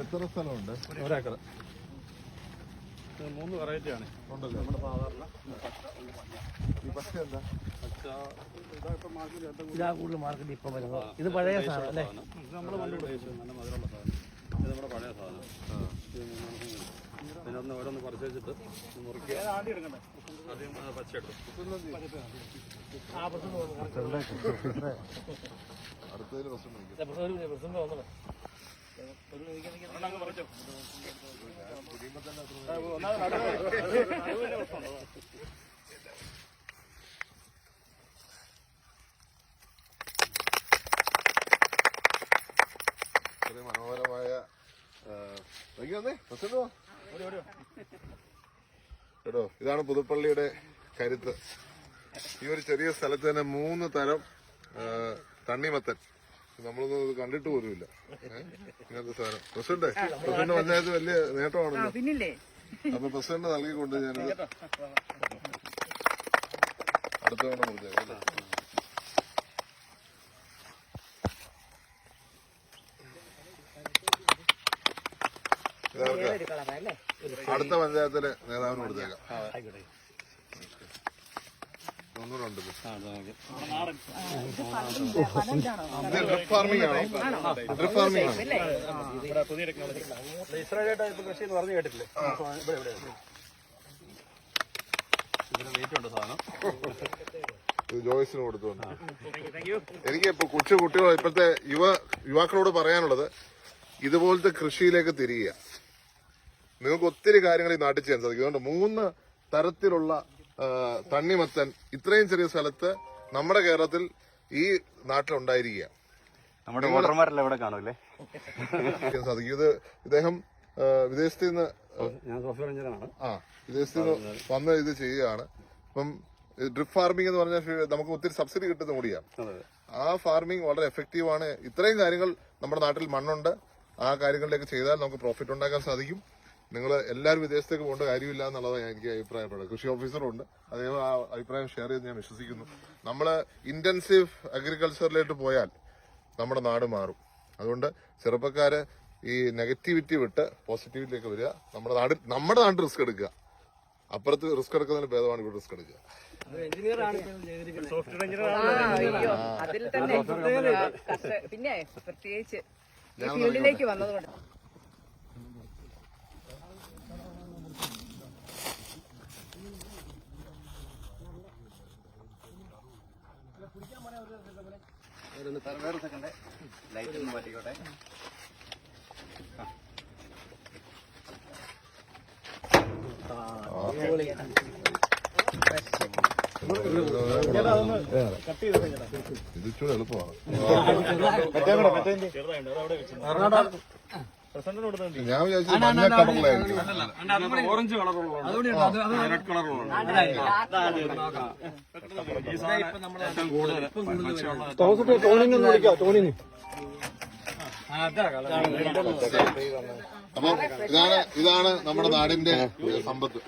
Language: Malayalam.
എത്ര സ്ഥലമുണ്ട്? ഒരേക്കർ. മൂന്ന് വെറൈറ്റി ആണ്. ഉണ്ടല്ലോ? നമ്മുടെ സാധാരണ ഈ പച്ച എന്താ? പച്ച ഇതാ ഇപ്പം മാർക്കറ്റിൽ ഇതാ കൂടുതൽ മാർക്കറ്റ് ഇപ്പം വരുന്നത്. ഇത് പഴയ സാധനം അല്ലേ? ഇത് നമ്മൾ പണ്ട് ഉപയോഗിച്ചത് നല്ല മധുരമുള്ള സാധനം ഇത് നമ്മുടെ പഴയ സാധനം. ഇതിനകത്ത് ഓരോന്ന് പറിച്ച് വെച്ചിട്ട് മുറിക്കുക ആദ്യം പച്ച അടുത്തതിൽ പ്രശ്നം മനോഹരമായ നോക്കി വന്നേ പ്രസിഡന്റ് വാ. കേട്ടോ ഇതാണ് പുതുപ്പള്ളിയുടെ കരുത്ത്. ഈ ഒരു ചെറിയ സ്ഥലത്ത് തന്നെ മൂന്ന് തരം തണ്ണിമത്തൻ. നമ്മളൊന്നും ഇത് കണ്ടിട്ട് പോലുമില്ല? ഇങ്ങനത്തെ സാധനം. പ്രസിഡന്റ് പ്രസിഡന്റ് പഞ്ചായത്ത് വലിയ നേട്ടമാണല്ലോ. അപ്പൊ പ്രസിഡന്റ് നൽകിക്കൊണ്ട് ഞാനിത് അടുത്ത തവണ കൊടുത്തേക്കാം അടുത്ത പഞ്ചായത്തിലെ നേതാവിന് കൊടുത്തേക്കാം. ഒന്നുകൂടെ ഡ്രിപ്പ് ഫാർമിംഗ് ആണോ? ഡ്രിപ്പ് ഫാർമിംഗ് ആണോ? പുതിയ ടെക്നോളജി ഇസ്രായേൽ ടൈപ്പ് കൃഷി എന്ന് പറഞ്ഞു കേട്ടിട്ടില്ലേ? ഇവിടെ ഇവിടെ ഇതിന് വെയിറ്റ് ഉണ്ട് സാധനം? ഇത് ജോയ്സിന് കൊടുത്തുകൊണ്ട്. എനിക്ക് ഇപ്പൊ കൊച്ചു കുട്ടികൾ ഇപ്പോഴത്തെ യുവ യുവാക്കളോട് പറയാനുള്ളത് ഇതുപോലത്തെ കൃഷിയിലേക്ക് തിരിയുക. നിങ്ങൾക്ക് ഒത്തിരി കാര്യങ്ങൾ ഈ നാട്ടിൽ ചെയ്യാൻ സാധിക്കും. അതുകൊണ്ട് മൂന്ന് തരത്തിലുള്ള തണ്ണിമത്തൻ ഇത്രയും ചെറിയ സ്ഥലത്ത് നമ്മുടെ കേരളത്തിൽ ഈ നാട്ടിലുണ്ടായിരിക്കുക നമ്മുടെ വോട്ടർമാരെല്ലാം ഇവിടെ കാണൂല്ലേ സാധിക്കും. ഇത് ഇദ്ദേഹം വിദേശത്ത് നിന്ന് ആ വിദേശത്ത് നിന്ന് വന്ന് ഇത് ചെയ്യുകയാണ്. അപ്പം ഡ്രിപ്പ് ഫാർമിംഗ് എന്ന് പറഞ്ഞാൽ നമുക്ക് ഒത്തിരി സബ്സിഡി കിട്ടുന്ന കൂടിയാണ് ആ ഫാർമിംഗ് വളരെ എഫക്റ്റീവ് ആണ് ഇത്രയും കാര്യങ്ങൾ നമ്മുടെ നാട്ടിൽ മണ്ണുണ്ട്. ആ കാര്യങ്ങളിലേക്ക് ചെയ്താൽ നമുക്ക് പ്രോഫിറ്റ് ഉണ്ടാക്കാൻ സാധിക്കും. നിങ്ങൾ എല്ലാവരും വിദേശത്തേക്ക് പോകേണ്ട കാര്യമില്ല എന്നുള്ളതാണ് എനിക്ക് അഭിപ്രായപ്പെടുന്നത് കൃഷി ഓഫീസറുണ്ട്. അദ്ദേഹം ആ അഭിപ്രായം ഷെയർ ചെയ്ത് ഞാൻ വിശ്വസിക്കുന്നു. നമ്മൾ ഇന്റൻസീവ് അഗ്രികൾച്ചറിലേക്ക് പോയാൽ നമ്മുടെ നാട് മാറും. അതുകൊണ്ട് ചെറുപ്പക്കാര് ഈ നെഗറ്റിവിറ്റി വിട്ട് പോസിറ്റിവിറ്റിയിലേക്ക് വരിക. നമ്മുടെ നാട് നമ്മുടെ നാട്ടിൽ റിസ്ക് എടുക്കുക. അപ്പുറത്ത് റിസ്ക് എടുക്കുന്നതിന് ഭേദമാണ് ഇവിടെ റിസ്ക് എടുക്കുക. അതിൽ തന്നെ പിന്നെ പ്രത്യേകിച്ച് ഫീൽഡിലേക്ക് വന്നതുകൊണ്ട്. വേറെ സെക്കൻഡ് ലൈറ്റ് ഒന്ന് മാറ്റിക്കോട്ടെ. ഇത് ഇച്ചിരി എളുപ്പമാണ്. ഞാൻ വിചാരിച്ചു മഞ്ഞ കളറിലായിരിക്കും ഓറഞ്ച് കളറുള്ള അപ്പൊ ഇതാണ് ഇതാണ് നമ്മുടെ നാടിന്റെ സമ്പത്ത്